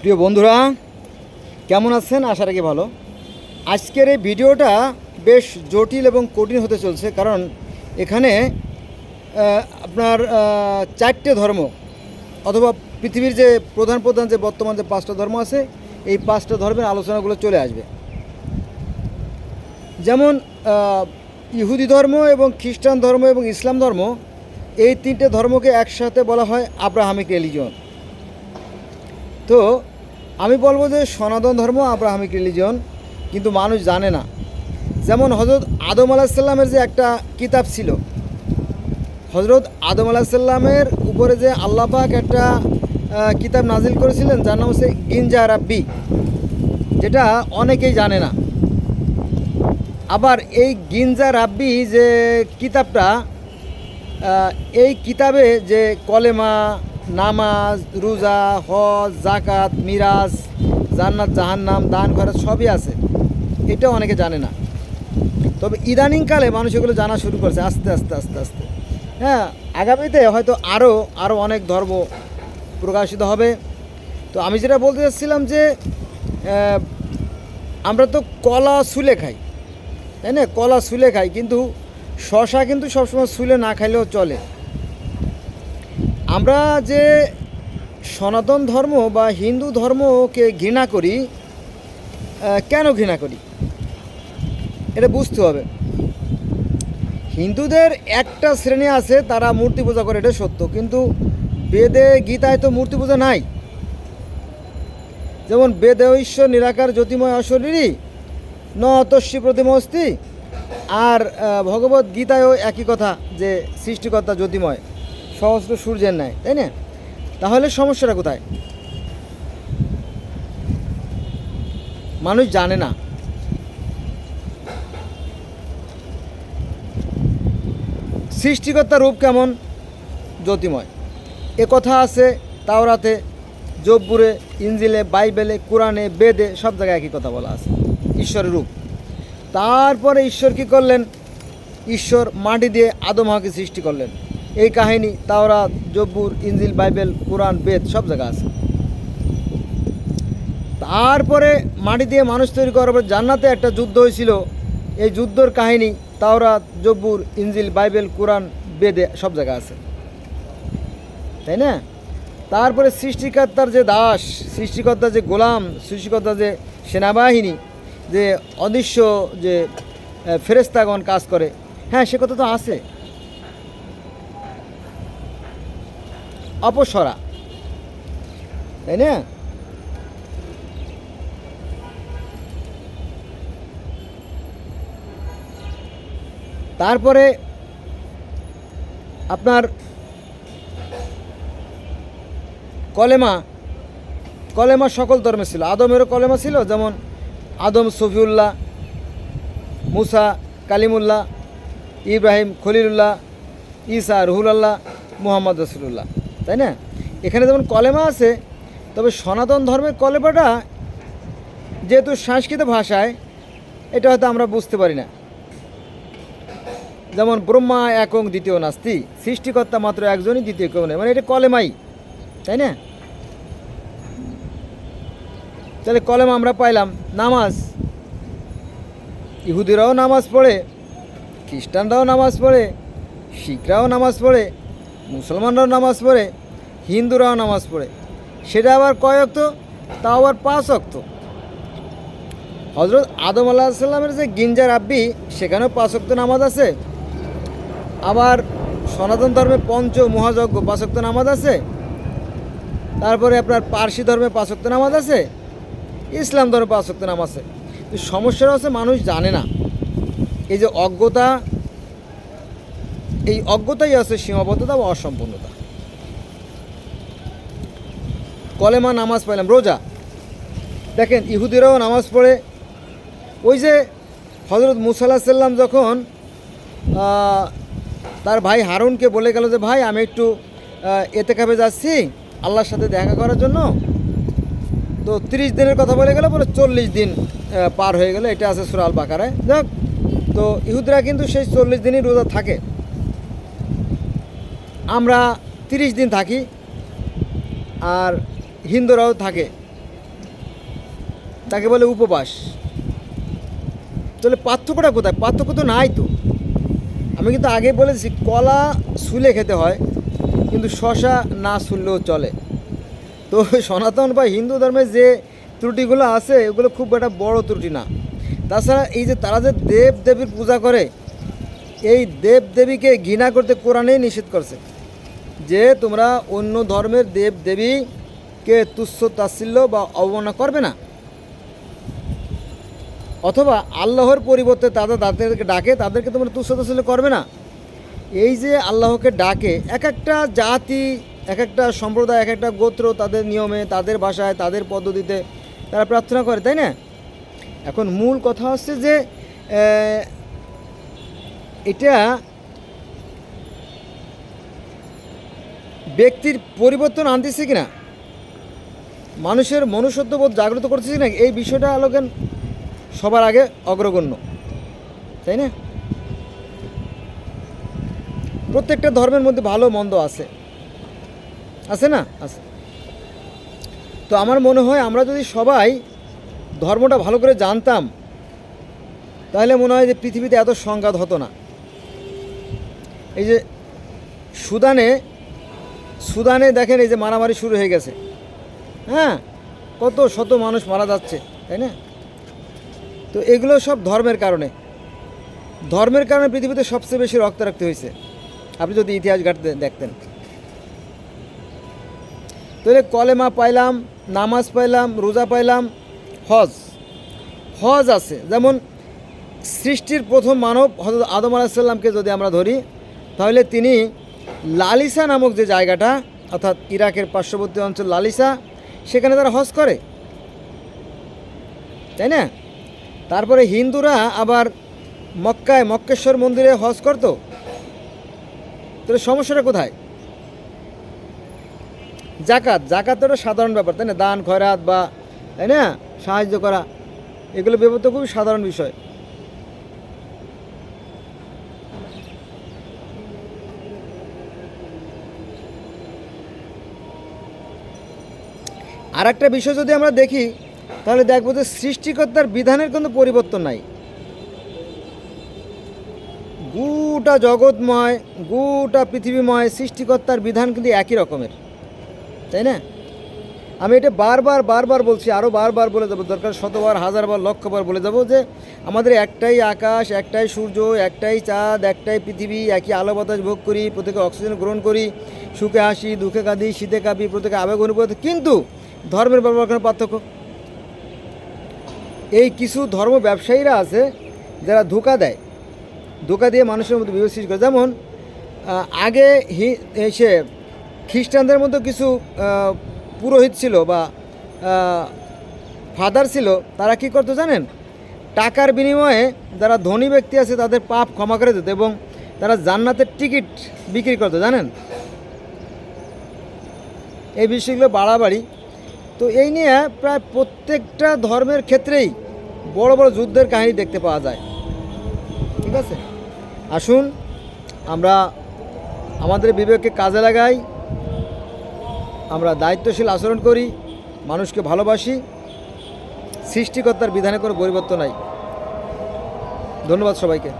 প্রিয় বন্ধুরা, কেমন আছেন? আশা রাখি ভালো। আজকের এই ভিডিওটা বেশ জটিল এবং কঠিন হতে চলছে কারণ এখানে আপনার চারটে ধর্ম অথবা পৃথিবীর যে প্রধান প্রধান যে বর্তমান যে পাঁচটা ধর্ম আছে, এই পাঁচটা ধর্মের আলোচনাগুলো চলে আসবে। যেমন ইহুদি ধর্ম এবং খ্রিস্টান ধর্ম এবং ইসলাম ধর্ম, এই তিনটে ধর্মকে একসাথে বলা হয় আব্রাহামিক রিলিজন তো আমি বলব যে সনাতন ধর্ম আব্রাহামিক রিলিজন কিন্তু মানুষ জানে না। যেমন হজরত আদম আলাহিসাল্লামের যে একটা কিতাব ছিল হজরত আদম আলাহিসাল্লামের উপরে যে আল্লাহ পাক একটা কিতাব নাজিল করেছিলেন, যার নাম হচ্ছে গিনজা রাব্বি, যেটা অনেকেই জানে না। আবার এই গিনজা রাব্বি যে কিতাবটা এই কিতাবে যে কলেমা নামাজ, রোজা, হজ জাকাত মিরাজ, জান্নাত, জাহান্নাম, দান খরচ সবই আছে। এটা অনেকে জানে না। তবে ইদানিংকালে মানুষ এগুলো জানা শুরু করছে, আস্তে আস্তে আস্তে আস্তে। হ্যাঁ আগামীতে হয়তো আরও আরও অনেক ধর্ম প্রকাশিত হবে। তো আমি যেটা বলতে চাচ্ছিলাম যে আমরা তো কলা সুলে খাই, তাই না? কলা সুলে খাই, কিন্তু শশা কিন্তু সবসময় সুলে না খাইলেও চলে। আমরা যে সনাতন ধর্ম বা হিন্দু ধর্মকে ঘৃণা করি কেন ঘৃণা করি? এটা বুঝতে হবে। হিন্দুদের একটা শ্রেণি আছে, তারা মূর্তি পূজা করে, এটা সত্য। কিন্তু বেদে, গীতায় তো মূর্তি পূজা নাই। যেমন বেদে ঈশ্বর নিরাকার, জ্যোতিময় অশরীরই ন অতস্বী প্রতিমস্তি, আর ভগবত গীতায়ও একই কথা যে সৃষ্টিকর্তা জ্যোতিময়। সহস্র সূর্যের ন্যায় তাই না? তাহলে সমস্যাটা কোথায়? মানুষ জানে না। সৃষ্টিকর্তার রূপ কেমন? জ্যোতিময়। এ কথা আছে তাওরাতে, জব্বুরে ইঞ্জিলে বাইবেলে, কোরআনে, বেদে, সব জায়গায় একই কথা বলা আছে। ঈশ্বরের রূপ। তারপরে ঈশ্বর কি করলেন? ঈশ্বর মাটি দিয়ে আদম হাওয়াকে সৃষ্টি করলেন। এই কাহিনী তাওরা জব্বুর ইঞ্জিল বাইবেল, কোরআন, বেদ, সব জায়গা আছে। তারপরে মাটি দিয়ে মানুষ তৈরি করার পর জান্নাতে একটা যুদ্ধ হয়েছিল। এই যুদ্ধর কাহিনী তাওরা জব্বুর ইঞ্জিল বাইবেল, কোরআন, বেদে সব জায়গা আছে। তাই না? তারপরে সৃষ্টিকর্তার যে দাস, সৃষ্টিকর্তার যে গোলাম, সৃষ্টিকর্তার যে সেনাবাহিনী, যে অদৃশ্য যে ফেরেস্তাগণ কাজ করে হ্যাঁ সে কথা তো আছে। অপসরা। তাই না? তারপরে আপনার কলেমা কলেমা সকল ধর্মে ছিল। আদমেরও কলেমা ছিল, যেমন আদম সফিউল্লাহ মুসা, কালিমুল্লাহ, ইব্রাহিম, খলিলুল্লাহ, ঈসা রুহুলাল্লাহ মুহাম্মদ রসুল্লাহ তাই না? এখানে যেমন কলেমা আছে, তবে সনাতন ধর্মের কলেমাটা যেহেতু সংস্কৃত ভাষায়, এটা হয়তো আমরা বুঝতে পারি না। যেমন ব্রহ্মা একং দ্বিতীয় নাস্তি, সৃষ্টিকর্তা মাত্র একজনই দ্বিতীয়, কেউ নেই। মানে এটা কলেমাই, তাই না? তাহলে কলেমা আমরা পাইলাম। নামাজ, ইহুদিরাও নামাজ পড়ে, খ্রিস্টানরাও নামাজ পড়ে, শিখরাও নামাজ পড়ে মুসলমানরাও নামাজ পড়ে, হিন্দুরাও নামাজ পড়ে। সেটা আবার কয় অক্ত? তাও আবার পাঁচ অক্ত। হজরত আদম আল্লাহ সাল্লামের যে গিঞ্জার আব্বি সেখানেও পাঁচ অক্ত নামাজ আছে। আবার সনাতন ধর্মে পঞ্চ মহাযজ্ঞ পাঁচক্ত নামাজ আছে। তারপরে আপনার পার্সি ধর্মে পাঁচক্ত নামাজ আছে। ইসলাম ধর্মে পাঁচক্ত নামাজ আছে। তো সমস্যাটা হচ্ছে মানুষ জানে না। এই যে অজ্ঞতা এই অজ্ঞতাই আছে সীমাবদ্ধতা বা অসম্পূর্ণতা। কলেমা নামাজ পাইলাম রোজা। দেখেন, ইহুদিরাও নামাজ পড়ে। ওই যে হজরত মুসাল্লাহ সাল্লাম যখন তার ভাই হারুনকে বলে গেল যে, ভাই, আমি একটু এতে কাপে যাচ্ছি, আল্লাহর সাথে দেখা করার জন্য। তো তিরিশ দিনের কথা বলে গেল, বলে চল্লিশ দিন পার হয়ে গেল। এটা আছে সুরাল বাকারায় যাক, তো ইহুদরা কিন্তু সেই চল্লিশ দিনই রোজা থাকে। আমরা তিরিশ দিন থাকি আর হিন্দুরাও থাকে। তাকে বলে উপবাস। তাহলে পার্থক্যটা কোথায়? পার্থক্য তো নাই তো। আমি কিন্তু আগে বলেছি কলা শুলে খেতে হয়, কিন্তু শশা না শুনলেও চলে। তো সনাতন বা হিন্দু ধর্মের যে ত্রুটিগুলো আছে, এগুলো খুব একটা বড় ত্রুটি না। তাছাড়া এই যে তারা যে দেব দেবীর পূজা করে, এই দেব দেবীকে ঘৃণা করতে কোরআনেই নিষেধ করছে। যে তোমরা অন্য ধর্মের দেব দেবীকে তুচ্ছ তাচ্ছিল্য বা অবমাননা করবে না। অথবা আল্লাহর পরিবর্তে তাদের, তাদেরকে ডাকে, তাদেরকে তোমরা তুচ্ছ তাচ্ছিল্য করবে না। এই যে আল্লাহকে ডাকে, এক একটা জাতি, এক একটা সম্প্রদায়, এক একটা গোত্র তাদের নিয়মে, তাদের ভাষায়, তাদের পদ্ধতিতে তারা প্রার্থনা করে, তাই না? এখন মূল কথা হচ্ছে যে এটা ব্যক্তির পরিবর্তন আনতেছে কিনা? মানুষের মনুষ্যত্ববোধ জাগ্রত করতেছে কিনা? এই বিষয়টা আলোকেন সবার আগে অগ্রগণ্য। তাই না? প্রত্যেকটা ধর্মের মধ্যে ভালো, মন্দ আছে। আছে না? আছে। তো আমার মনে হয় আমরা যদি সবাই ধর্মটা ভালো করে জানতাম, তাহলে মনে হয় যে পৃথিবীতে এত সংঘাত হতো না। এই যে সুদানে সুদানে দেখেন এই যে মারামারি শুরু হয়ে গেছে। হ্যাঁ কত শত মানুষ মারা যাচ্ছে, তাই না? তো এগুলো সব ধর্মের কারণে। ধর্মের কারণে পৃথিবীতে সবচেয়ে বেশি রক্তারক্ত হয়েছে। আপনি যদি ইতিহাস ঘাটতে দেখতেন। তাহলে কলেমা পাইলাম, নামাজ পাইলাম, রোজা পাইলাম, হজ। হজ আছে। যেমন সৃষ্টির প্রথম মানব হজরত আদম আলাহিসাল্লামকে যদি আমরা ধরি, তাহলে তিনি লালিসা নামক যে জায়গাটা, অর্থাৎ ইরাকের পার্শ্ববর্তী অঞ্চল লালিসা, সেখানে তারা হজ করে। তাই না? তারপরে হিন্দুরা আবার মক্কায় মক্কেশ্বর মন্দিরে হজ করতো। তাহলে সমস্যাটা কোথায়? জাকাত জাকাত তো সাধারণ ব্যাপার, তাই না? দান, খয়রাত বা, তাই না? সাহায্য করা, এগুলো ব্যাপার তো খুবই সাধারণ বিষয়। আর একটা বিষয় যদি আমরা দেখি, তাহলে দেখব যে সৃষ্টিকর্তার বিধানের কোনো পরিবর্তন নাই। গোটা জগৎময়, গোটা পৃথিবীময় সৃষ্টিকর্তার বিধান কিন্তু একই রকমের। তাই না? আমি এটা বারবার বারবার বলছি আরও বারবার বলে দেবো, দরকার শতবার, হাজারবার, লক্ষবার বলে দেবো যে, আমাদের একটাই আকাশ, একটাই সূর্য, একটাই চাঁদ, একটাই পৃথিবী, একই আলো বাতাস ভোগ করি, প্রত্যেকে অক্সিজেন গ্রহণ করি, সুখে হাসি, দুঃখে কাঁদি, শীতে কাঁপি, প্রত্যেকে আবেগ অনুভব কিন্তু ধর্মের ব্যবহার পার্থক্য? এই কিছু ধর্ম ব্যবসায়ীরা আছে, যারা ধোকা দেয়। ধোকা দিয়ে মানুষের মধ্যে সৃষ্টি করে। যেমন আগে হি সে খ্রিস্টানদের মধ্যে কিছু পুরোহিত ছিল বা ফাদার ছিল, তারা কি করতো জানেন? টাকার বিনিময়ে যারা ধনী ব্যক্তি আছে, তাদের পাপ ক্ষমা করে দিত এবং তারা জান্নাতের টিকিট বিক্রি করতো, জানেন? এই বিষয়গুলো বাড়াবাড়ি। তো এই নিয়ে প্রায় প্রত্যেকটা ধর্মের ক্ষেত্রেই বড় বড় যুদ্ধের কাহিনী দেখতে পাওয়া যায়। ঠিক আছে? আসুন, আমরা আমাদের বিবেককে কাজে লাগাই, আমরা দায়িত্বশীল আচরণ করি, মানুষকে ভালোবাসি, সৃষ্টিকর্তার বিধানে কোনো পরিবর্তন নাই। ধন্যবাদ সবাইকে।